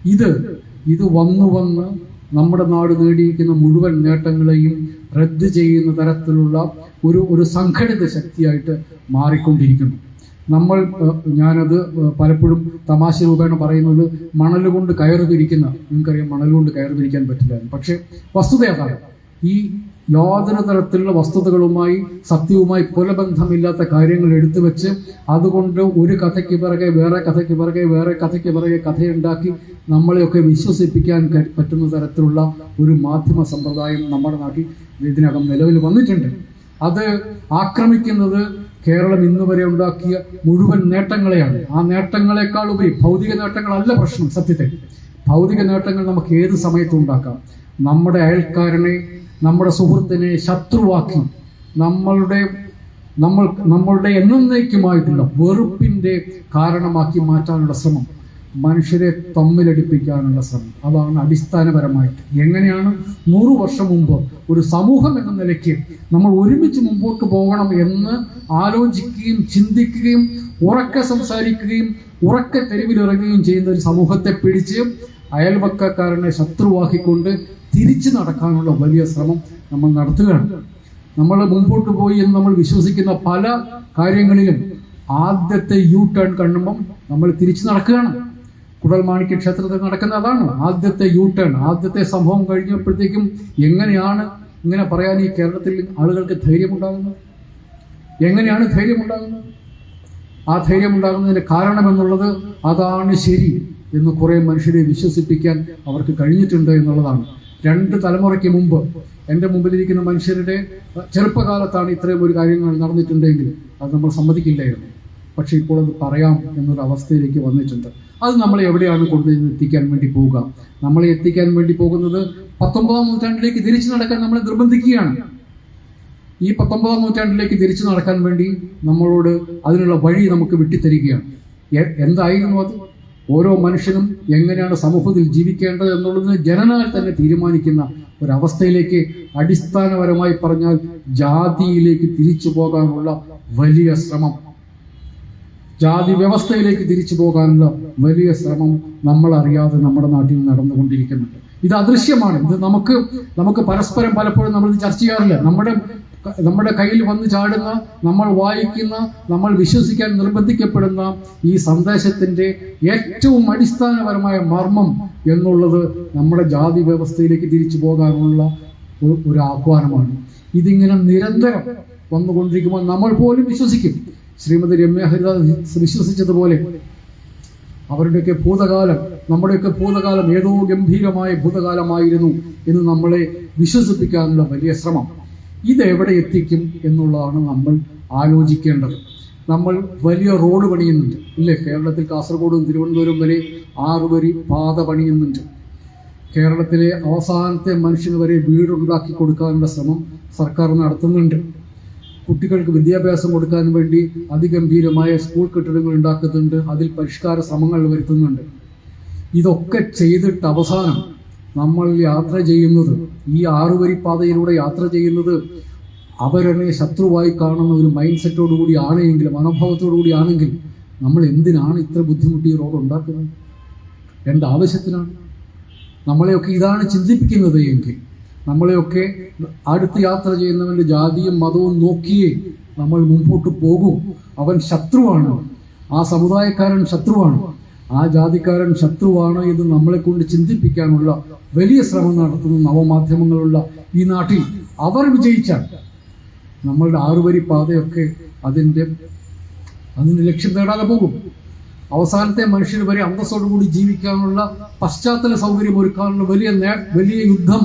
S1: ഇത് ഇത് വന്നു വന്ന് നമ്മുടെ നാട് നേടിയിരിക്കുന്ന മുഴുവൻ നേട്ടങ്ങളെയും റദ്ദ് ചെയ്യുന്ന തരത്തിലുള്ള ഒരു ഒരു സംഘടിത ശക്തിയായിട്ട് മാറിക്കൊണ്ടിരിക്കുന്നു. നമ്മൾ ഞാനത് പലപ്പോഴും തമാശ രൂപേണ പറയുന്നത് മണൽ കൊണ്ട് കയറ് പിരിക്കുന്ന നിങ്ങൾക്കറിയാം മണൽ കൊണ്ട് കയറ് പിരിക്കാൻ പറ്റില്ല പക്ഷേ വസ്തുത അതാണ് ഈ യാതൊരു തരത്തിലുള്ള വസ്തുതകളുമായി സത്യവുമായി പുലബന്ധമില്ലാത്ത കാര്യങ്ങൾ എടുത്തു വെച്ച് അതുകൊണ്ട് ഒരു കഥയ്ക്ക് പിറകെ വേറെ കഥയ്ക്ക് പിറകെ വേറെ കഥയ്ക്ക് പിറകെ കഥയുണ്ടാക്കി നമ്മളെയൊക്കെ വിശ്വസിപ്പിക്കാൻ പറ്റുന്ന തരത്തിലുള്ള ഒരു മാധ്യമ സമ്പ്രദായം നമ്മുടെ നാട്ടിൽ ഇതിനകം നിലവിൽ വന്നിട്ടുണ്ട്. അത് ആക്രമിക്കുന്നത് കേരളം ഇന്ന് വരെ ഉണ്ടാക്കിയ മുഴുവൻ നേട്ടങ്ങളെയാണ്. ആ നേട്ടങ്ങളെക്കാൾ ഉപരി ഭൗതിക നേട്ടങ്ങളല്ല പ്രശ്നം സത്യത്തിൽ. ഭൗതിക നേട്ടങ്ങൾ നമുക്ക് ഏത് സമയത്തും ഉണ്ടാക്കാം. നമ്മുടെ അയൽക്കാരനെ നമ്മുടെ സുഹൃത്തിനെ ശത്രുവാക്കി നമ്മളുടെ നമ്മൾ നമ്മളുടെ എന്നേക്കുമായിട്ടുള്ള വെറുപ്പിന്റെ കാരണമാക്കി മാറ്റാനുള്ള ശ്രമം മനുഷ്യരെ തമ്മിലടിപ്പിക്കാനുള്ള ശ്രമം. അതാണ് അടിസ്ഥാനപരമായിട്ട്. എങ്ങനെയാണ് നൂറു വർഷം മുമ്പ് ഒരു സമൂഹം എന്ന നിലയ്ക്ക് നമ്മൾ ഒരുമിച്ച് മുമ്പോട്ട് പോകണം എന്ന് ആലോചിക്കുകയും ചിന്തിക്കുകയും ഉറക്കെ സംസാരിക്കുകയും ഉറക്കെ തെരുവിലിറങ്ങുകയും ചെയ്യുന്ന ഒരു സമൂഹത്തെ പിടിച്ച് അയൽവക്കക്കാരനെ ശത്രുവാക്കിക്കൊണ്ട് തിരിച്ചു നടക്കാനുള്ള വലിയ ശ്രമം നമ്മൾ നടത്തുകയാണ്. നമ്മൾ മുമ്പോട്ട് പോയി എന്ന് നമ്മൾ വിശ്വസിക്കുന്ന പല കാര്യങ്ങളിലും ആദ്യത്തെ യു ടേൺ കണ്ണുമ്പം നമ്മൾ തിരിച്ചു നടക്കുകയാണ്. കുടൽമാണിക്യ ക്ഷേത്രത്തിൽ നടക്കുന്ന അതാണ് ആദ്യത്തെ യു ടേൺ ആദ്യത്തെ സംഭവം കഴിഞ്ഞപ്പോഴത്തേക്കും എങ്ങനെയാണ് ഇങ്ങനെ പറയാൻ ഈ കേരളത്തിൽ ആളുകൾക്ക് ധൈര്യമുണ്ടാകുന്നത്? എങ്ങനെയാണ് ധൈര്യമുണ്ടാകുന്നത്? ആ ധൈര്യം ഉണ്ടാകുന്നതിന് കാരണം എന്നുള്ളത് അതാണ് ശരി എന്ന് കുറേ മനുഷ്യരെ വിശ്വസിപ്പിക്കാൻ അവർക്ക് കഴിഞ്ഞിട്ടുണ്ട് എന്നുള്ളതാണ്. രണ്ട് തലമുറയ്ക്ക് മുമ്പ് എന്റെ മുമ്പിലിരിക്കുന്ന മനുഷ്യരുടെ ചെറുപ്പകാലത്താണ് ഇത്രയും ഒരു കാര്യങ്ങൾ നടന്നിട്ടുണ്ടെങ്കിൽ അത് നമ്മൾ സമ്മതിക്കില്ലായിരുന്നു. പക്ഷെ ഇപ്പോൾ അത് പറയാം എന്നൊരു അവസ്ഥയിലേക്ക് വന്നിട്ടുണ്ട്. അത് നമ്മളെ എവിടെയാണ് കൊണ്ടുവന്ന് എത്തിക്കാൻ വേണ്ടി പോവുക നമ്മളെ എത്തിക്കാൻ വേണ്ടി പോകുന്നത് പത്തൊമ്പതാം നൂറ്റാണ്ടിലേക്ക് തിരിച്ചു നടക്കാൻ നമ്മളെ നിർബന്ധിക്കുകയാണ്. ഈ പത്തൊമ്പതാം നൂറ്റാണ്ടിലേക്ക് തിരിച്ചു നടക്കാൻ വേണ്ടി നമ്മളോട് അതിനുള്ള വഴി നമുക്ക് വിട്ടിത്തരികയാണ്. എന്തായിരുന്നു അത്? ഓരോ മനുഷ്യനും എങ്ങനെയാണ് സമൂഹത്തിൽ ജീവിക്കേണ്ടത് എന്നുള്ളത് ജനനാൽ തന്നെ തീരുമാനിക്കുന്ന ഒരവസ്ഥയിലേക്ക് അടിസ്ഥാനപരമായി പറഞ്ഞാൽ ജാതിയിലേക്ക് തിരിച്ചു പോകാനുള്ള വലിയ ശ്രമം. ജാതി വ്യവസ്ഥയിലേക്ക് തിരിച്ചു പോകാനുള്ള വലിയ ശ്രമം നമ്മൾ അറിയാതെ നമ്മുടെ നാട്ടിൽ നടന്നുകൊണ്ടിരിക്കുന്നുണ്ട്. ഇത് അദൃശ്യമാണ്. ഇത് നമുക്ക് നമുക്ക് പരസ്പരം പലപ്പോഴും നമ്മൾ ചർച്ച ചെയ്യാറില്ല. നമ്മുടെ നമ്മുടെ കയ്യിൽ വന്ന് ചാടുന്ന നമ്മൾ വായിക്കുന്ന നമ്മൾ വിശ്വസിക്കാൻ നിർബന്ധിക്കപ്പെടുന്ന ഈ സന്ദേശത്തിന്റെ ഏറ്റവും അടിസ്ഥാനപരമായ മർമ്മം എന്നുള്ളത് നമ്മുടെ ജാതി വ്യവസ്ഥയിലേക്ക് തിരിച്ചു പോകാനുള്ള ഒരു ആഹ്വാനമാണ് ഇതിങ്ങനെ നിരന്തരം വന്നുകൊണ്ടിരിക്കുമ്പോൾ നമ്മൾ പോലും വിശ്വസിക്കും. ശ്രീമതി രമ്യ ഹരിദാസ് വിശ്വസിച്ചതുപോലെ അവരുടെയൊക്കെ ഭൂതകാലം നമ്മുടെയൊക്കെ ഭൂതകാലം ഏതോ ഗംഭീരമായ ഭൂതകാലമായിരുന്നു എന്ന് നമ്മളെ വിശ്വസിപ്പിക്കാനുള്ള വലിയ ശ്രമം. ഇത് എവിടെ എത്തിക്കും എന്നുള്ളതാണ് നമ്മൾ ആലോചിക്കേണ്ടത്. നമ്മൾ വലിയ റോഡ് പണിയുന്നുണ്ട് ഇല്ലേ? കേരളത്തിൽ കാസർഗോഡും തിരുവനന്തപുരം വരെ ആറ് വരി പാത പണിയുന്നുണ്ട്. കേരളത്തിലെ അവസാനത്തെ മനുഷ്യന് വരെ വീടുണ്ടാക്കി കൊടുക്കാനുള്ള ശ്രമം സർക്കാർ നടത്തുന്നുണ്ട്. കുട്ടികൾക്ക് വിദ്യാഭ്യാസം കൊടുക്കാൻ വേണ്ടി അതിഗംഭീരമായ സ്കൂൾ കെട്ടിടങ്ങൾ ഉണ്ടാക്കുന്നുണ്ട് അതിൽ പരിഷ്കാര ശ്രമങ്ങൾ വരുത്തുന്നുണ്ട്. ഇതൊക്കെ ചെയ്തിട്ട് അവസാനം നമ്മൾ യാത്ര ചെയ്യുന്നത് ഈ ആറുവരി പാതയിലൂടെ യാത്ര ചെയ്യുന്നത് അവരെ ശത്രുവായി കാണുന്ന ഒരു മൈൻഡ് സെറ്റോടു കൂടി ആണെങ്കിൽ മനോഭാവത്തോടു കൂടി ആണെങ്കിൽ നമ്മൾ എന്തിനാണ് ഇത്ര ബുദ്ധിമുട്ടി റോഡ് ഉണ്ടാക്കുന്നത്? എന്ത് ആവശ്യത്തിനാണ്. നമ്മളെയൊക്കെ ഇതാണ് ചിന്തിപ്പിക്കുന്നത് എങ്കിൽ നമ്മളെയൊക്കെ അടുത്ത് യാത്ര ചെയ്യുന്നവന്റെ ജാതിയും മതവും നോക്കിയേ നമ്മൾ മുമ്പോട്ട് പോകും. അവൻ ശത്രുവാണ്. ആ സമുദായക്കാരൻ ശത്രുവാണ്. ആ ജാതിക്കാരൻ ശത്രുവാണ് എന്ന് നമ്മളെ കൊണ്ട് ചിന്തിപ്പിക്കാനുള്ള വലിയ ശ്രമം നടത്തുന്ന നവമാധ്യമങ്ങളുള്ള ഈ നാട്ടിൽ അവർ വിജയിച്ചാൽ നമ്മളുടെ ആറുവരി പാതയൊക്കെ അതിന്റെ അതിന്റെ ലക്ഷ്യം നേടാതെ പോകും. അവസാനത്തെ മനുഷ്യർ വരെ അന്തസ്സോടുകൂടി ജീവിക്കാനുള്ള പശ്ചാത്തല സൗകര്യം ഒരുക്കാനുള്ള വലിയ വലിയ യുദ്ധം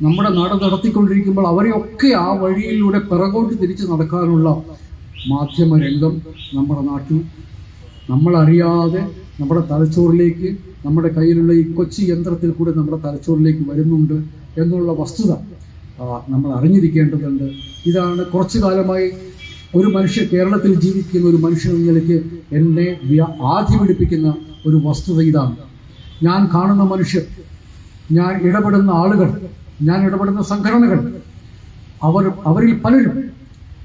S1: നമ്മുടെ നാട് നടത്തിക്കൊണ്ടിരിക്കുമ്പോൾ അവരെയൊക്കെ ആ വഴിയിലൂടെ പിറകോട്ട് തിരിച്ച് നടക്കാനുള്ള മാധ്യമ രംഗം നമ്മുടെ നാട്ടിൽ നമ്മളറിയാതെ നമ്മുടെ തലച്ചോറിലേക്ക് നമ്മുടെ കയ്യിലുള്ള ഈ കൊച്ചു യന്ത്രത്തിൽ കൂടെ നമ്മുടെ തലച്ചോറിലേക്ക് വരുന്നുണ്ട് എന്നുള്ള വസ്തുത നമ്മൾ അറിഞ്ഞിരിക്കേണ്ടതുണ്ട്. ഇതാണ് കുറച്ചു കാലമായി ഒരു മനുഷ്യ കേരളത്തിൽ ജീവിക്കുന്ന ഒരു മനുഷ്യൻ എന്ന നിലയ്ക്ക് എന്നെ ആധി പിടിപ്പിക്കുന്ന ഒരു വസ്തുത ഇതാണ്. ഞാൻ കാണുന്ന മനുഷ്യർ ഞാൻ ഇടപെടുന്ന ആളുകൾ ഞാൻ ഇടപെടുന്ന സംഘടനകൾ അവർ അവരിൽ പലരും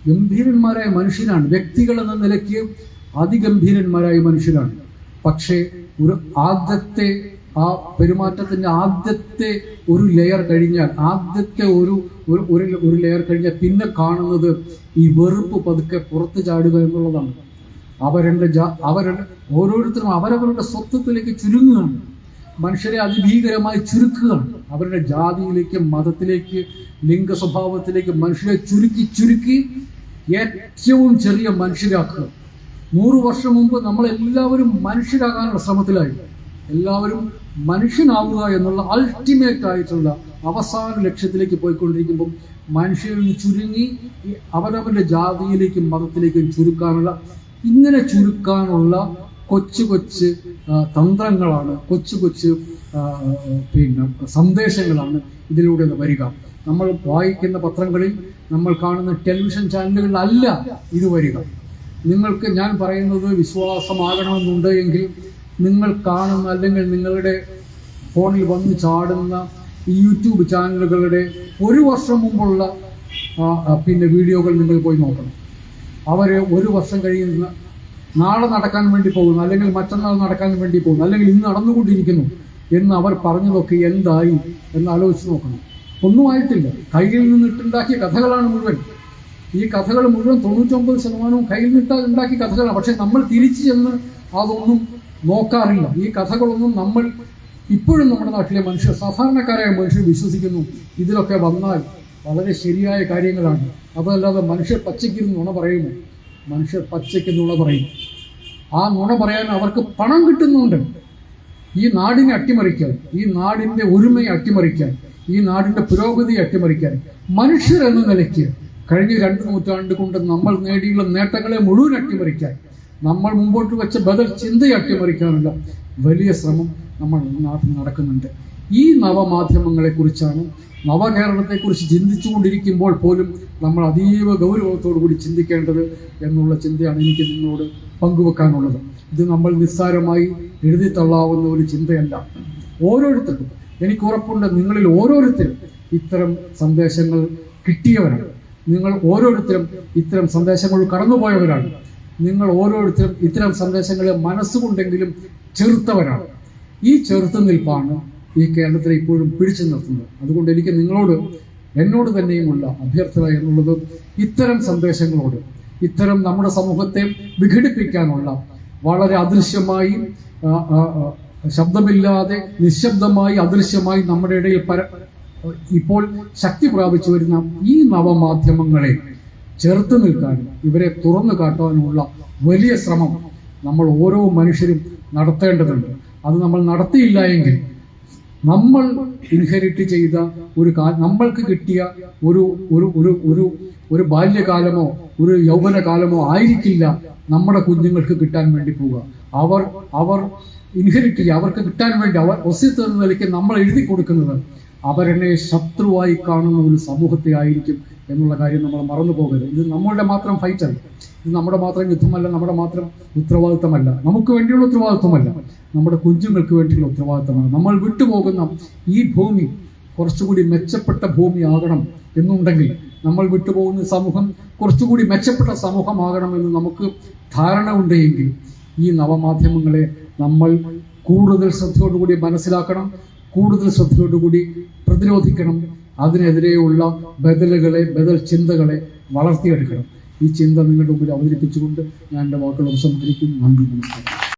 S1: ഗംഭീരന്മാരായ മനുഷ്യരാണ് വ്യക്തികൾ എന്ന നിലയ്ക്ക് അതിഗംഭീരന്മാരായ മനുഷ്യരാണ്. പക്ഷേ ഒരു ആദ്യത്തെ ആ പെരുമാറ്റത്തിന്റെ ആദ്യത്തെ ഒരു ലെയർ കഴിഞ്ഞാൽ ആദ്യത്തെ ഒരു ഒരു ഒരു ലെയർ കഴിഞ്ഞാൽ പിന്നെ കാണുന്നത് ഈ വെറുപ്പ് പതുക്കെ പുറത്തു ചാടുക എന്നുള്ളതാണ്. അവരുടെ ജാ- അവരുടെ ഓരോരുത്തരും അവരവരുടെ സ്വത്വത്തിലേക്ക് ചുരുങ്ങുകയാണ്. മനുഷ്യരെ അതിഭീകരമായി ചുരുക്കുകയാണ്. അവരുടെ ജാതിയിലേക്ക് മതത്തിലേക്ക് ലിംഗ സ്വഭാവത്തിലേക്ക് മനുഷ്യരെ ചുരുക്കി ചുരുക്കി ഏറ്റവും ചെറിയ മനുഷ്യരാക്കുക. നൂറ് വർഷം മുമ്പ് നമ്മളെല്ലാവരും മനുഷ്യരാകാനുള്ള ശ്രമത്തിലായി. എല്ലാവരും മനുഷ്യനാവുക എന്നുള്ള അൾട്ടിമേറ്റ് ആയിട്ടുള്ള അവസാന ലക്ഷ്യത്തിലേക്ക് പോയിക്കൊണ്ടിരിക്കുമ്പോൾ മനുഷ്യരിൽ ചുരുങ്ങി അവരവരുടെ ജാതിയിലേക്കും മതത്തിലേക്കും ചുരുക്കാനുള്ള ഇങ്ങനെ ചുരുക്കാനുള്ള കൊച്ചു കൊച്ചു തന്ത്രങ്ങളാണ് കൊച്ചു കൊച്ചു പിന്നെ സന്ദേശങ്ങളാണ് ഇതിലൂടെ വരിക. നമ്മൾ വായിക്കുന്ന പത്രങ്ങളിൽ നമ്മൾ കാണുന്ന ടെലിവിഷൻ ചാനലുകളിലല്ല ഇത് വരിക. നിങ്ങൾക്ക് ഞാൻ പറയുന്നത് വിശ്വാസമാകണമെന്നുണ്ട് എങ്കിൽ നിങ്ങൾ കാണുന്ന അല്ലെങ്കിൽ നിങ്ങളുടെ ഫോണിൽ വന്ന് ചാടുന്ന ഈ യൂട്യൂബ് ചാനലുകളുടെ ഒരു വർഷം മുമ്പുള്ള പിന്നെ വീഡിയോകൾ നിങ്ങൾ പോയി നോക്കണം. അവർ ഒരു വർഷം കഴിയുന്ന നാളെ നടക്കാൻ വേണ്ടി പോകുന്നു അല്ലെങ്കിൽ മറ്റന്നാൾ നടക്കാൻ വേണ്ടി പോകുന്നു അല്ലെങ്കിൽ ഇന്ന് നടന്നുകൊണ്ടിരിക്കുന്നു എന്ന് അവർ പറഞ്ഞതൊക്കെ എന്തായി എന്ന് ആലോചിച്ച് നോക്കണം. ഒന്നുമായിട്ടില്ല കയ്യിൽ നിന്നിട്ടുണ്ടാക്കിയ കഥകളാണ് മുഴുവൻ. ഈ കഥകൾ മുഴുവൻ തൊണ്ണൂറ്റൊമ്പത് ശതമാനവും കയ്യിൽ നിട്ടാൽ ഉണ്ടാക്കിയ കഥകളാണ്. പക്ഷെ നമ്മൾ തിരിച്ചു ചെന്ന് അതൊന്നും നോക്കാറില്ല. ഈ കഥകളൊന്നും നമ്മൾ ഇപ്പോഴും നമ്മുടെ നാട്ടിലെ മനുഷ്യർ സാധാരണക്കാരായ മനുഷ്യർ വിശ്വസിക്കുന്നു. ഇതിലൊക്കെ വന്നാൽ വളരെ ശരിയായ കാര്യങ്ങളാണ്. അതല്ലാതെ മനുഷ്യർ പച്ചയ്ക്കിരുന്ന് നുണ പറയുമോ? മനുഷ്യർ പച്ചയ്ക്ക് നുണ പറയും. ആ നുണ പറയാൻ അവർക്ക് പണം കിട്ടുന്നുണ്ട്. ഈ നാടിനെ അട്ടിമറിക്കാൻ ഈ നാടിന്റെ ഒരുമയെ അട്ടിമറിക്കാൻ ഈ നാടിന്റെ പുരോഗതിയെ അട്ടിമറിക്കാൻ മനുഷ്യർ എന്ന നിലയ്ക്ക് കഴിഞ്ഞ രണ്ട് നൂറ്റാണ്ട് കൊണ്ട് നമ്മൾ നേടിയുള്ള നേട്ടങ്ങളെ മുഴുവൻ അട്ടിമറിക്കാൻ നമ്മൾ മുമ്പോട്ട് വെച്ച ബദൽ ചിന്തയെ അട്ടിമറിക്കാനുള്ള വലിയ ശ്രമം നമ്മൾ നാട്ടിൽ നടക്കുന്നുണ്ട്. ഈ നവമാധ്യമങ്ങളെക്കുറിച്ചാണ് നവകേരളത്തെക്കുറിച്ച് ചിന്തിച്ചുകൊണ്ടിരിക്കുമ്പോൾ പോലും നമ്മൾ അതീവ ഗൗരവത്തോടു കൂടി ചിന്തിക്കേണ്ടത് എന്നുള്ള ചിന്തയാണ് എനിക്ക് നിങ്ങളോട് പങ്കുവെക്കാനുള്ളത്. ഇത് നമ്മൾ നിസ്സാരമായി എഴുതി തള്ളാവുന്ന ഒരു ചിന്തയല്ല. ഓരോരുത്തർക്കും എനിക്ക് ഉറപ്പുണ്ട് നിങ്ങളിൽ ഓരോരുത്തരും ഇത്തരം സന്ദേശങ്ങൾ കിട്ടിയവരാണ്. നിങ്ങൾ ഓരോരുത്തരും ഇത്തരം സന്ദേശങ്ങൾ കടന്നുപോയവരാണ്. നിങ്ങൾ ഓരോരുത്തരും ഇത്തരം സന്ദേശങ്ങളെ മനസ്സുകൊണ്ടെങ്കിലും ചെറുത്തവരാണ്. ഈ ചെറുത്തുനിൽപ്പാണ് ഈ കേരളത്തിലെ ഇപ്പോഴും പിടിച്ചു നിർത്തുന്നത്. അതുകൊണ്ട് എനിക്ക് നിങ്ങളോട് എന്നോട് തന്നെയുമുള്ള അഭ്യർത്ഥന എന്നുള്ളത് ഇത്തരം സന്ദേശങ്ങളോട് ഇത്തരം നമ്മുടെ സമൂഹത്തെ വിഘടിപ്പിക്കാനുള്ള വളരെ അദൃശ്യമായി ശബ്ദമില്ലാതെ നിശബ്ദമായി അദൃശ്യമായി നമ്മുടെ ഇടയിൽ പര ഇപ്പോൾ ശക്തി പ്രാപിച്ചു വരുന്ന ഈ നവമാധ്യമങ്ങളെ ചെറുത്തു നിൽക്കാനും ഇവരെ തുറന്നു കാട്ടാനുമുള്ള വലിയ ശ്രമം നമ്മൾ ഓരോ മനുഷ്യരും നടത്തേണ്ടതുണ്ട്. അത് നമ്മൾ നടത്തിയില്ല എങ്കിൽ നമ്മൾ ഇൻഹെറിറ്റ് ചെയ്ത ഒരു നമ്മൾക്ക് കിട്ടിയ ഒരു ഒരു ഒരു ഒരു ഒരു ബാല്യകാലമോ ഒരു യൗവനകാലമോ ആയിരിക്കില്ല നമ്മുടെ കുഞ്ഞുങ്ങൾക്ക് കിട്ടാൻ വേണ്ടി പോവുക. അവർ അവർ ഇൻഹെറിറ്റ് ചെയ്യുക അവർക്ക് കിട്ടാൻ വേണ്ടി അവർ ഒസ്യത്ത് എന്ന നിലയ്ക്ക് നമ്മൾ എഴുതി കൊടുക്കുന്നത് അവരെന്നെ ശത്രുവായി കാണുന്ന ഒരു സമൂഹത്തെ ആയിരിക്കും എന്നുള്ള കാര്യം നമ്മൾ മറന്നു പോകരുത്. ഇത് നമ്മളുടെ മാത്രം ഫൈറ്റ് അല്ല. ഇത് നമ്മുടെ മാത്രം യുദ്ധമല്ല നമ്മുടെ മാത്രം ഉത്തരവാദിത്തമല്ല. നമുക്ക് വേണ്ടിയുള്ള ഉത്തരവാദിത്തമല്ല. നമ്മുടെ കുഞ്ഞുങ്ങൾക്ക് വേണ്ടിയുള്ള ഉത്തരവാദിത്തമാണ്. നമ്മൾ വിട്ടുപോകുന്ന ഈ ഭൂമി കുറച്ചുകൂടി മെച്ചപ്പെട്ട ഭൂമിയാകണം എന്നുണ്ടെങ്കിൽ നമ്മൾ വിട്ടുപോകുന്ന സമൂഹം കുറച്ചുകൂടി മെച്ചപ്പെട്ട സമൂഹമാകണം എന്ന് നമുക്ക് ധാരണ ഉണ്ടെങ്കിൽ ഈ നവമാധ്യമങ്ങളെ നമ്മൾ കൂടുതൽ ശ്രദ്ധയോടുകൂടി മനസ്സിലാക്കണം. കൂടുതൽ ശ്രദ്ധയോടുകൂടി പ്രതിരോധിക്കണം. അതിനെതിരെയുള്ള ബദലുകളെ ബദൽ ചിന്തകളെ വളർത്തിയെടുക്കണം. ഈ ചിന്ത നിങ്ങളുടെ മുമ്പിൽ അവതരിപ്പിച്ചുകൊണ്ട് ഞാൻ എന്റെ വാക്കുകൾ ഉപസംഹരിക്കും നന്ദി നമസ്കാരം.